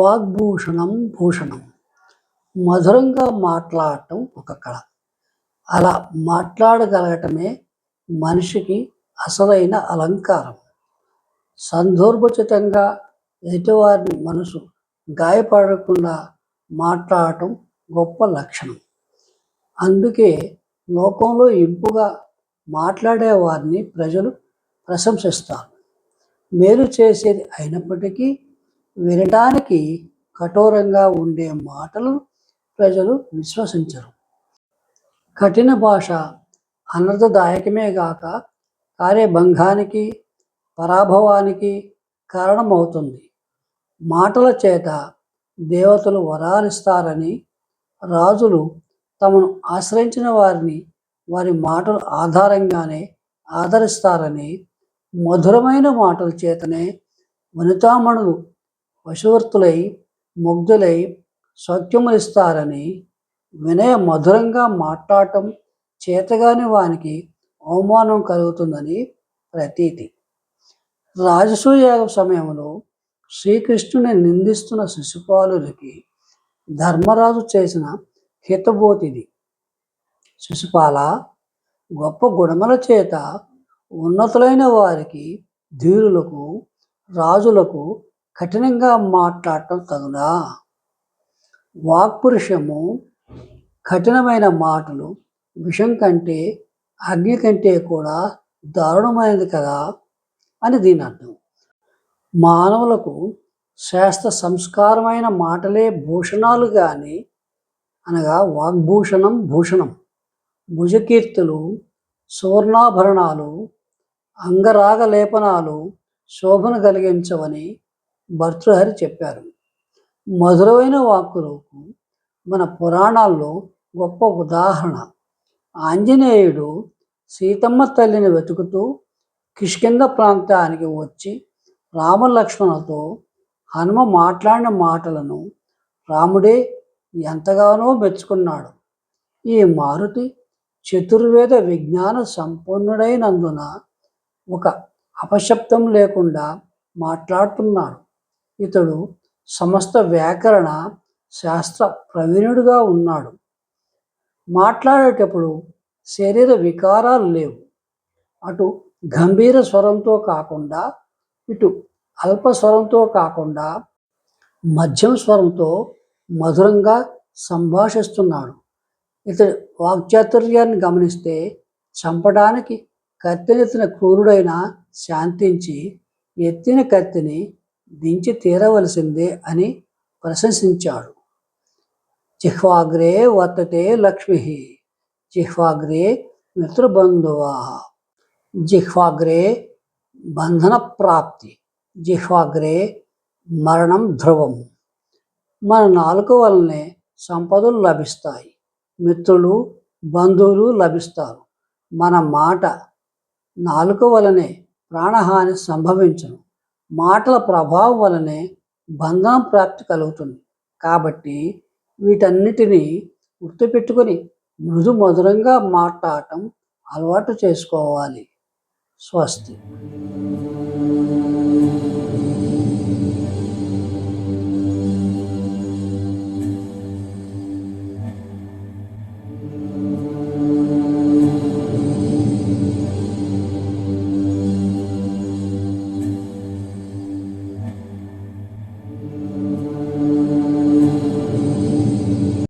వాగ్భూషణం భూషణం. మధురంగా మాట్లాడటం ఒక కళ. అలా మాట్లాడగలగటమే మనిషికి అసలైన అలంకారం. సందర్భోచితంగా ఎదుటివారిని మనసు గాయపడకుండా మాట్లాడటం గొప్ప లక్షణం. అందుకే లోకంలో ఇంపుగా మాట్లాడే వారిని ప్రజలు ప్రశంసిస్తారు. మేలు చేసేది అయినప్పటికీ వినడానికి కఠోరంగా ఉండే మాటలు ప్రజలు విశ్వసించరు. కఠిన భాష అనర్థదాయకమే గాక కార్యభంగానికి పరాభవానికి కారణమవుతుంది. మాటల చేత దేవతలు వరాలిస్తారని రాజులు తమను ఆశ్రయించిన వారిని వారి మాటల ఆధారంగానే ఆదరిస్తారని మధురమైన మాటల చేతనే వనితామణులు వశవర్తులై ముగ్ధులై సౌఖ్యములిస్తారని వినయ మధురంగా మాట్లాడటం చేతగాని వానికి అవమానం కలుగుతుందని ప్రతీతి. రాజసూయాగ సమయంలో శ్రీకృష్ణుని నిందిస్తున్న శిశుపాలుడికి ధర్మరాజు చేసిన హితబోతిది. శిశుపాల గొప్ప గుణముల చేత ఉన్నతులైన వారికి ధీరులకు రాజులకు కఠినంగా మాట్లాడటం తగునా? వాక్పురుషము కఠినమైన మాటలు విషం కంటే అగ్ని కంటే కూడా దారుణమైనది కదా? అని దీని అర్థం. మానవులకు శాస్త్ర సంస్కారమైన మాటలే భూషణాలు కానీ అనగా వాగ్భూషణం భూషణం. భుజకీర్తులు సువర్ణాభరణాలు అంగరాగ లేపనాలు శోభను కలిగించవని భర్తృహరి చెప్పారు. మధురమైన వాక్కులకు మన పురాణాల్లో గొప్ప ఉదాహరణ. ఆంజనేయుడు సీతమ్మ తల్లిని వెతుకుతూ కిష్కింద ప్రాంతానికి వచ్చి రామలక్ష్మణులతో హనుమ మాట్లాడిన మాటలను రాముడే ఎంతగానో మెచ్చుకున్నాడు. ఈ మారుతి చతుర్వేద విజ్ఞాన సంపన్నుడైనందున ఒక అపశబ్దం లేకుండా మాట్లాడుతున్నాడు. ఇతడు సమస్త వ్యాకరణ శాస్త్ర ప్రవీణుడుగా ఉన్నాడు. మాట్లాడేటప్పుడు శరీర వికారాలు లేవు. అటు గంభీర స్వరంతో కాకుండా ఇటు అల్ప స్వరంతో కాకుండా మధ్యం స్వరంతో మధురంగా సంభాషిస్తున్నాడు. ఇతడి వాక్చాతుర్యాన్ని గమనిస్తే చంపడానికి కత్తినెత్తిన క్రూరుడైన శాంతించి ఎత్తిన కత్తిని దించి తీరవలసిందే అని ప్రశంసించాడు. జిహ్వాగ్రే వర్తతే లక్ష్మి. జిహ్వాగ్రే మిత్రబంధువా. జిహ్వాగ్రే బంధన ప్రాప్తి జిహ్వాగ్రే మరణం ధ్రువం. మన నాలుక వలనే సంపదలు లభిస్తాయి. మిత్రులు బంధువులు లభిస్తారు. మన మాట నాలుక వలనే ప్రాణహాని సంభవించను. మాటల ప్రభావం వలనే బంధనం ప్రాప్తి కలుగుతుంది. కాబట్టి వీటన్నిటినీ గుర్తుపెట్టుకొని మృదు మధురంగా మాట్లాడటం అలవాటు చేసుకోవాలి. స్వస్తి.